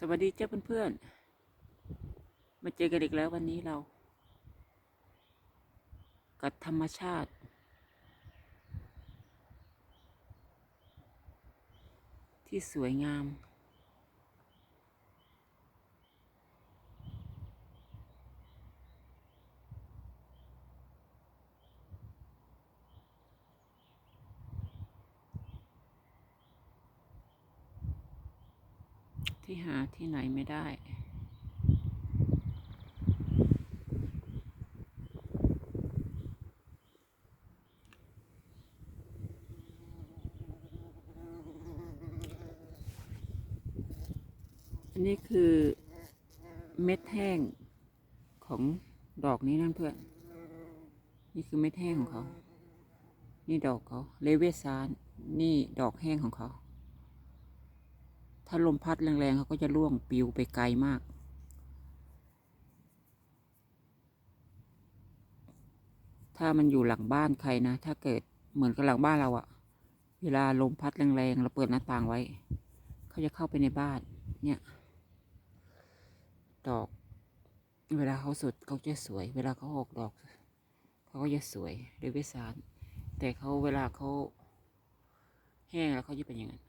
สวัสดีเจ้าเพื่อนๆ มาเจอกันอีกแล้ววันนี้เรา กับธรรมชาติ ที่สวยงาม ที่หาที่ไหนไม่ได้ อันนี้คือเม็ดแห้งของดอกนี้นั่นเพื่อน นี่คือเม็ดแห้งของเขา นี่ดอกเขา เลเวซาน นี่ดอกแห้งของเขา ถ้าลมพัดแรงๆเขาก็จะร่วงปลิวไปไกลมาก ถ้ามันอยู่หลังบ้านใครนะ ถ้าเกิดเหมือนกับหลังบ้านเราอะเวลาลมพัดแรงๆเราเปิดหน้าต่างไว้ เขาจะเข้าไปในบ้าน เนี่ย ดอก เวลาเขาสุดเขาจะสวย เวลาเขาออกดอก เขาก็จะสวยเดวิสานแต่เขาเวลาเขาแห้งแล้วเขาจะเป็นอย่างนั้น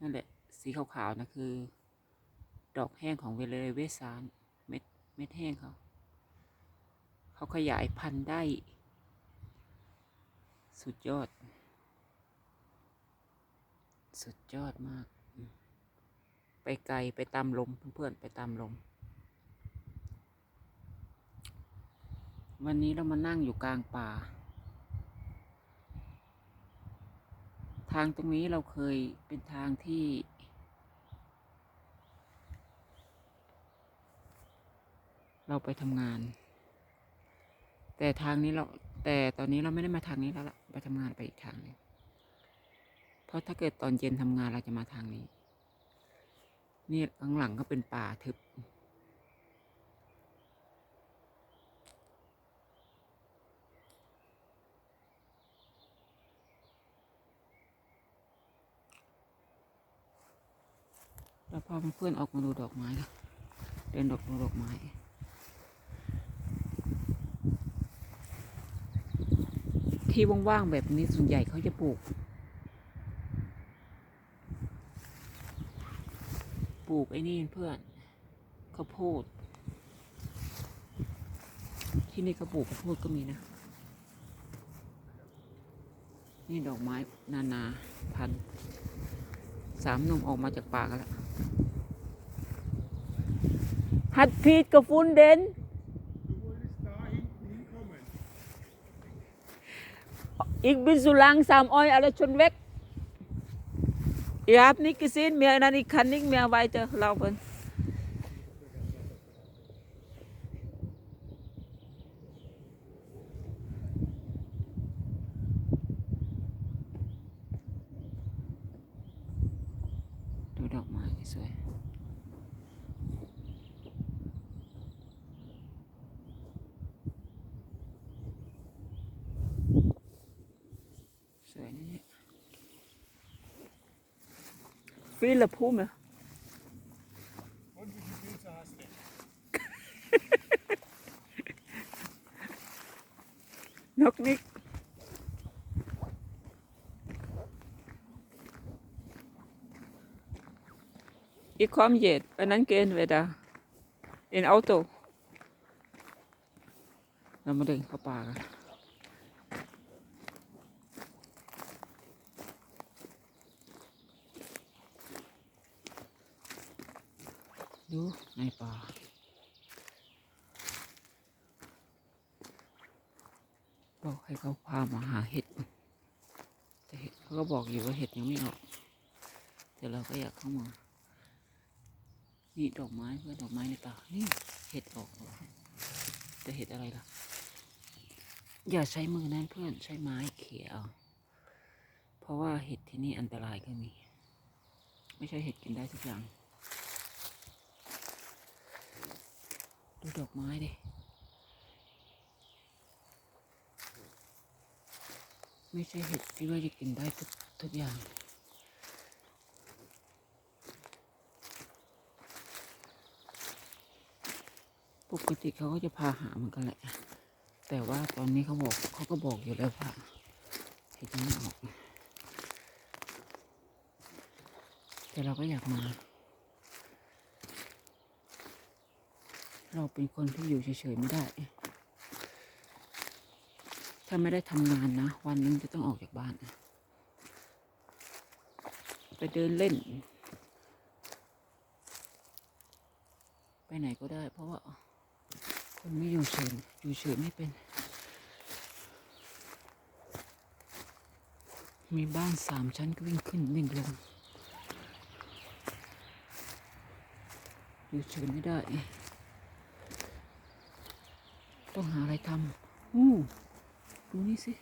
นั่นแหละ สีขาวๆนะคือ ดอกแห้งของเวเลเวสานเม็ดเม็ดแห้งเขาเขาขยายพันธุ์ได้ สุดยอด สุดยอดมาก ไปไกลไปตามลมเพื่อนๆไปตามลม วันนี้เรามานั่งอยู่กลางป่า ทางตรงนี้เราเคยเป็นทางที่ เราไปทำงาน แต่ทางนี้เราแต่ตอนนี้เราไม่ได้มาทางนี้แล้วล่ะไปทำงานไปอีกทางหนึงเพราะถ้าเกิดตอนเย็นทำงานเราจะมาทางนี้ นี่ข้างหลังก็เป็นป่าทึบ แล้วพอเพื่อนออกมาดูดอกไม้ละเดินดอกดูดอกไม้ที่ว่างๆแบบนี้ส่วนใหญ่เขาจะปลูก ปลูกไอ้นี่เพื่อนข้าวโพด ที่นี่เขาปลูกข้าวโพดก็มีนะ นี่ดอกไม้นานาพันสามนมออกมาจากป่ากันแล้ว Hat Piet gefunden? Ich bin so langsam, euch alle schon weg. Ihr habt nicht gesehen mehr, ich kann nicht mehr weiterlaufen. Du doch mal, so. สวยนะเนี่ยฟีละพูม Und wie viele Pilze hast du? นกนิก อีกความเย็ดอันนั้นเกณฑ์เวดา in auto เรามาเดินเข้าป่ากันดูในป่าบอกให้เขาพามาหาเห็ด แต่เห็ดเขาก็บอกอยู่ว่าเห็ดยังไม่ออก แต่เราก็อยากเข้ามา นี่ดอกไม้เพื่อนดอกไม้ในป่านี่เห็ดออกแล้วแต่เห็ดอะไรล่ะ อย่าใช้มือนั่นเพื่อนใช้ไม้เขี่ยเอาเพราะว่าเห็ดที่นี่อันตรายก็มี ไม่ใช่เห็ดกินได้ทุกอย่าง ดูดอกไม้ดิไม่ใช่เห็ดที่ว่าจะกินได้ทุกทุกอย่าง ปกติเขาก็จะพาหาเหมือนกันแหละ แต่ว่าตอนนี้เขาบอกเขาก็บอกอยู่แล้วว่าเห็ดยังไม่ออก แต่เราก็อยากมา เราเป็นคนที่อยู่เฉยๆไม่ได้ ถ้าไม่ได้ทำงานนะ วันนึงจะต้องออกจากบ้าน ไปเดินเล่น ไปไหนก็ได้เพราะว่า ไม่อยู่เฉยอยู่เฉยไม่เป็น มีบ้านสามชั้นก็วิ่งขึ้นวิ่งลง อยู่เฉยไม่ได้ ต้องหาอะไรทำอู้ดูนี่สิ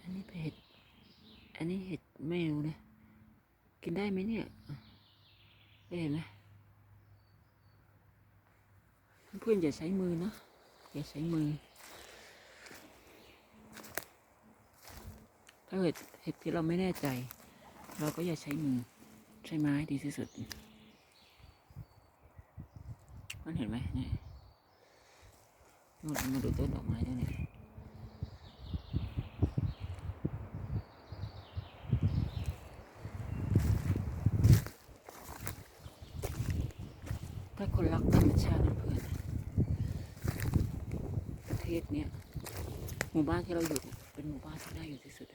อันนี้เห็ด อันนี้เห็ดแมวนะ กินได้ไหมเนี่ย เห็นไหมเพื่อนอย่าใช้มือนะอย่าใช้มือ ถ้าเห็ดเห็ดที่เราไม่แน่ใจ เราก็อย่าใช้มือ ใช้ไม้ดีที่สุด มันเห็นไหมเนี่ยมาดูต้นดอกไม้ด้วยเนี่ย ถ้าคนรักธรรมชาตินะเพื่อนประเทศเนี้ยหมู่บ้านที่เราอยู่เป็นหมู่บ้านที่น่าอยู่ที่สุด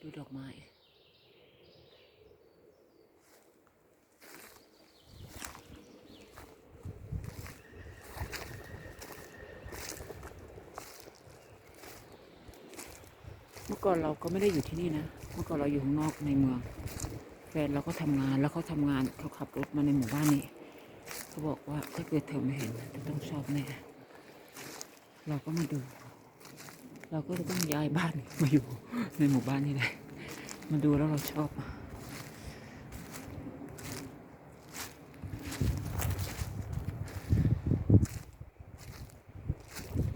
ดูดอกไม้เมื่อก่อนเราก็ไม่ได้อยู่ที่นี่นะ เมื่อก่อนเราอยู่ข้างนอกในเมือง แฟนเราก็ทำงานแล้วเขาทำงานเขาขับรถมาในหมู่บ้านนี้ เขาบอกว่าถ้าเกิดเธอไม่เห็นจะต้องชอบแน่เราก็มาดู เราก็ต้องย้ายบ้านมาอยู่ในหมู่บ้านนี่แหละมาดูแล้วเราชอบ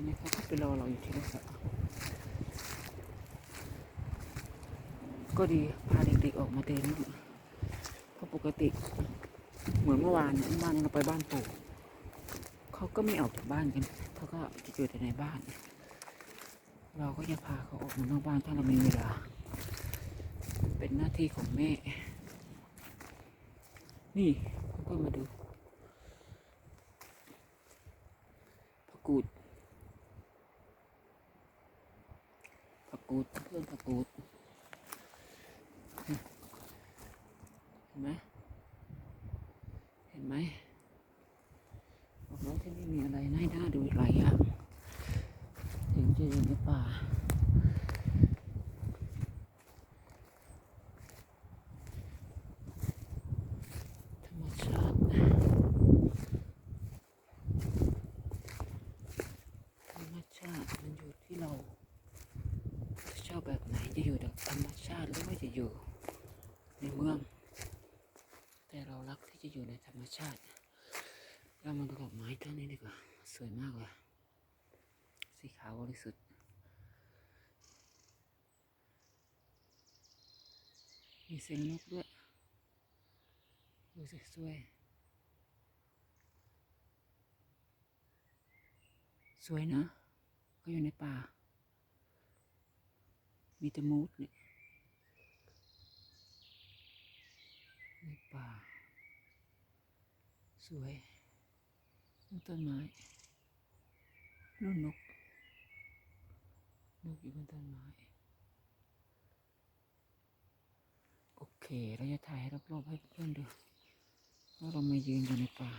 นี้เขาก็ไปรอเราอยู่ที่รถก็ดีพาเด็กๆออกมาเดินเพราะปกติ เหมือนเมื่อวานเนี่ยเมื่อวานเราไปบ้านปู่เขาก็ไม่ออกจากบ้านกันเขาก็จะอยู่แต่ในบ้าน เราก็จะพาเขาออกมานอกบ้านถ้าเรามีเวลา เป็นหน้าที่ของแม่ นี่ก็มาดูผักกูดผักกูดเพื่อนผักกูดเห็นไหม เห็นไหมบอกแล้วที่นี่มีอะไรน่าน่าดูหลายอย่างถึงจะอยู่ในป่าธรรมชาติธรรมชาติมันอยู่ที่เราจะชอบแบบไหนจะอยู่แบบธรรมชาติหรือว่าจะอยู่ในเมือง แต่เรารักที่จะอยู่ในธรรมชาติ เรามาดูดอกไม้ต้นนี้ดีกว่า สวยมากเลยสีขาวบริสุทธิ์ มีเสียงนกด้วย ดูสิสวย สวยนะก็อยู่ในป่า มีแต่มูดเนี่ยในป่า สวยนู่นต้นไม้นู่นนกนกอยู่บนต้นไม้ โอเคเราจะถ่ายรอบๆให้เพื่อนดูว่าเรามายืนอยู่ในป่า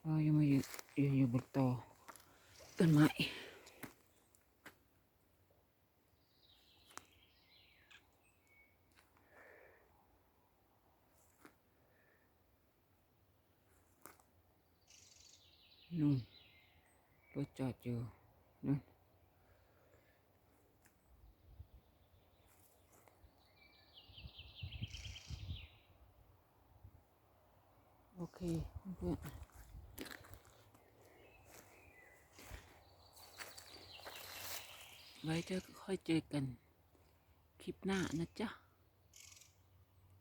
เรายังมายืนอยู่บนตอต้นไม้ นู่น รถจอดอยู่นู่นโอเคเพื่อนๆไว้จะค่อยเจอกัน คลิปหน้านะจ๊ะ